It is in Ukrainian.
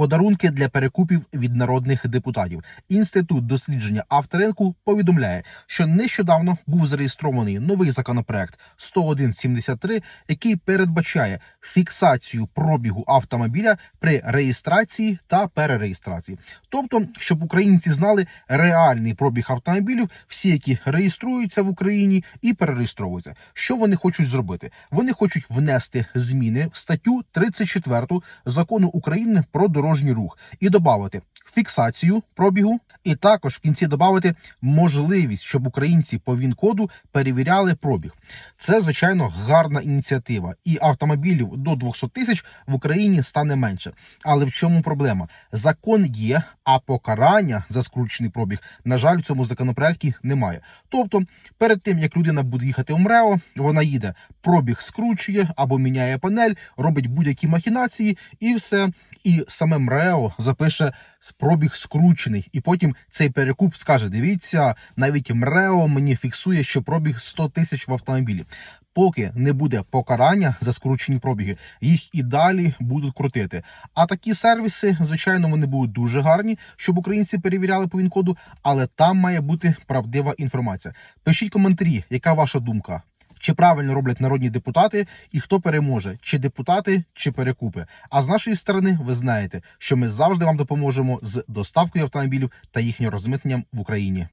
Подарунки для перекупів від народних депутатів. Інститут дослідження авторинку повідомляє, що нещодавно був зареєстрований новий законопроект 10173, який передбачає фіксацію пробігу автомобіля при реєстрації та перереєстрації. Тобто, щоб українці знали реальний пробіг автомобілів, всі, які реєструються в Україні і перереєстровуються. Що вони хочуть зробити? Вони хочуть внести зміни в статтю 34 закону України про дорожній рух і додати фіксацію пробігу, і також в кінці додати можливість, щоб українці по ВІН-коду перевіряли пробіг. Це звичайно гарна ініціатива, і автомобілів до 200 тисяч в Україні стане менше. Але в чому проблема? Закон є, а покарання за скручений пробіг, на жаль, в цьому законопроекті немає. Тобто, перед тим як людина буде їхати в МРЕО, вона їде, пробіг скручує або міняє панель, робить будь-які махінації, і все. І саме МРЕО запише пробіг скручений, і потім цей перекуп скаже: дивіться, навіть МРЕО мені фіксує, що пробіг 100 тисяч в автомобілі. Поки не буде покарання за скручені пробіги, їх і далі будуть крутити. А такі сервіси, звичайно, вони будуть дуже гарні, щоб українці перевіряли по ВІН-коду, але там має бути правдива інформація. Пишіть коментарі, яка ваша думка. Чи правильно роблять народні депутати, і хто переможе, чи депутати, чи перекупи. А з нашої сторони, ви знаєте, що ми завжди вам допоможемо з доставкою автомобілів та їхнім розмитненням в Україні.